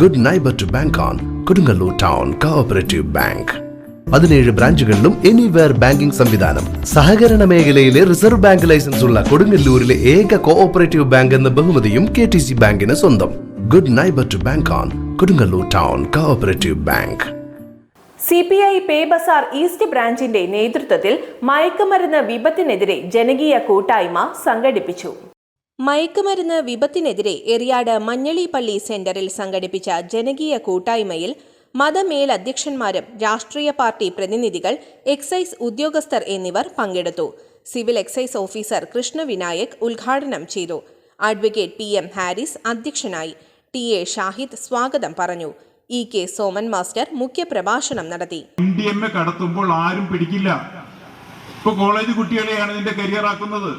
Good neighbour to bank on Kodungallur town cooperative bank പതിനേഴ് ബ്രാഞ്ചുകളിലും anywhere banking സംവിധാനം. സഹകരണ മേഖലയിലെ റിസർവ് ബാങ്ക് ലൈസൻസ് ഉള്ള കൊടുങ്ങല്ലൂരിലെ ഏക കോഓപ്പറേറ്റീവ് ബാങ്ക് എന്ന ബഹുമതിയും കെ ടി സി ബാങ്കിന് സ്വന്തം. Good neighbour to bank on Kodungallur town cooperative bank C P I പേ ബസാർ ഈസ്റ്റ് ബ്രാഞ്ചിന്റെ നേതൃത്വത്തിൽ മയക്കുമരുന്ന് വിപത്തിനെതിരെ ജനകീയ കൂട്ടായ്മ സംഘടിപ്പിച്ചു. മയക്കുമരുന്ന് വിപത്തിനെതിരെ എറിയാട് മഞ്ഞളി പള്ളി സെന്ററിൽ സംഘടിപ്പിച്ച ജനകീയ കൂട്ടായ്മയിൽ മതമേലധ്യക്ഷന്മാരും രാഷ്ട്രീയ പാർട്ടി പ്രതിനിധികൾ എക്സൈസ് ഉദ്യോഗസ്ഥർ എന്നിവർ പങ്കെടുത്തു. സിവിൽ എക്സൈസ് ഓഫീസർ കൃഷ്ണവിനായക് ഉദ്ഘാടനം ചെയ്തു. അഡ്വക്കേറ്റ് പി എം ഹാരിസ് അധ്യക്ഷനായി ടി എ ഷാഹിദ് സ്വാഗതം പറഞ്ഞു. ഇ കെ സോമൻ മാസ്റ്റർ മുഖ്യപ്രഭാഷണം നടത്തി. കടത്തുമ്പോൾ ആരും പിടിക്കില്ല. ഇപ്പൊ കോളേജ് കുട്ടികളെയാണ് ഇതിന്റെ കരിയർ ആക്കുന്നത്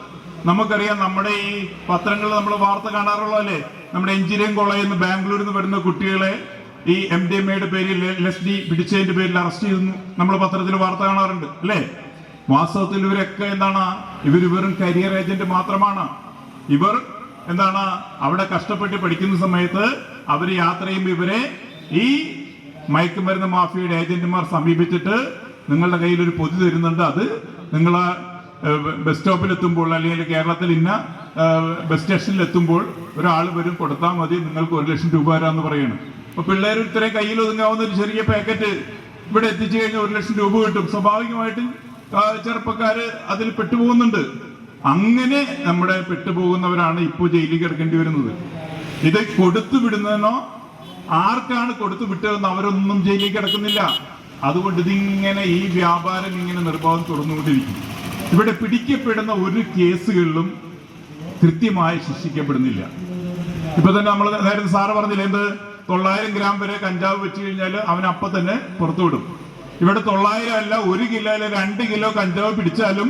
നമുക്കറിയാം നമ്മുടെ ഈ പത്രങ്ങളിൽ നമ്മൾ വാർത്ത കാണാറുള്ളതല്ലേ നമ്മുടെ എഞ്ചിനീയറിംഗ് കോളേജിൽ നിന്ന് ബാംഗ്ലൂരിൽ നിന്ന് വരുന്ന കുട്ടികളെ ഈ എം ഡി എം എയുടെ പേരിൽ എസ് ഡി പിടിച്ചതിന്റെ പേരിൽ അറസ്റ്റ് ചെയ്യുന്നു. നമ്മൾ പത്രത്തിൽ വാർത്ത കാണാറുണ്ട് അല്ലേ? വാസ്തവത്തിൽ ഇവരൊക്കെ എന്താണ് ഇവർ വെറും കരിയർ ഏജന്റ് മാത്രമാണ്. ഇവർ എന്താണ് അവിടെ കഷ്ടപ്പെട്ട് പഠിക്കുന്ന സമയത്ത് അവർ യാത്ര ചെയ്യുമ്പോൾ ഇവരെ ഈ മയക്കുമരുന്ന് മാഫിയയുടെ ഏജന്റുമാർ സമീപിച്ചിട്ട് നിങ്ങളുടെ കയ്യിൽ ഒരു പൊതി തരുന്നുണ്ട്. അത് നിങ്ങൾ ബസ് സ്റ്റോപ്പിൽ എത്തുമ്പോൾ അല്ലെങ്കിൽ കേരളത്തിൽ ഇന്ന ബസ് സ്റ്റേഷനിൽ എത്തുമ്പോൾ ഒരാൾ വരും കൊടുത്താൽ മതി നിങ്ങൾക്ക് ഒരു ലക്ഷം രൂപ തരാമെന്ന് പറയണം. അപ്പൊ പിള്ളേർ ഇത്രയും കയ്യിൽ ഒതുങ്ങാവുന്ന ഒരു ചെറിയ പാക്കറ്റ് ഇവിടെ എത്തിച്ചു കഴിഞ്ഞാൽ ഒരു ലക്ഷം രൂപ കിട്ടും. സ്വാഭാവികമായിട്ടും ചെറുപ്പക്കാർ അതിൽ പെട്ടുപോകുന്നുണ്ട്. അങ്ങനെ നമ്മുടെ പെട്ടുപോകുന്നവരാണ് ഇപ്പോൾ ജയിലിൽ കിടക്കേണ്ടി വരുന്നത്. ഇത് കൊടുത്തു വിടുന്നതിനോ ആർക്കാണ് കൊടുത്തു വിട്ടതെന്ന് അവരൊന്നും ജയിലിൽ കിടക്കുന്നില്ല. അതുകൊണ്ട് ഇതിങ്ങനെ ഈ വ്യാപാരം ഇങ്ങനെ നിർബാധം തുറന്നുകൊണ്ടിരിക്കും ഇവിടെ പിടിക്കപ്പെടുന്ന ഒരു കേസുകളിലും കൃത്യമായി ശിക്ഷിക്കപ്പെടുന്നില്ല. ഇപ്പൊ തന്നെ നമ്മൾ നേരത്തെ സാറ് പറഞ്ഞില്ലേ എന്ത്? തൊള്ളായിരം ഗ്രാം വരെ കഞ്ചാവ് വെച്ച് കഴിഞ്ഞാൽ അവൻ അപ്പൊ തന്നെ പുറത്തു വിടും ഇവിടെ തൊള്ളായിരം അല്ല ഒരു കിലോ അല്ല രണ്ട് കിലോ കഞ്ചാവ് പിടിച്ചാലും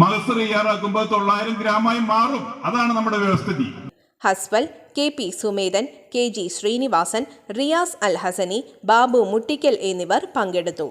മഹസർ തയ്യാറാക്കുമ്പോൾ തൊള്ളായിരം ഗ്രാമായി മാറും. അതാണ് നമ്മുടെ വ്യവസ്ഥിതി. Hasbal K P Sumethan K G Sreenivasan Riyas Al Hasani Babu Muttikkal എന്നിവർ പങ്കെടുത്തു.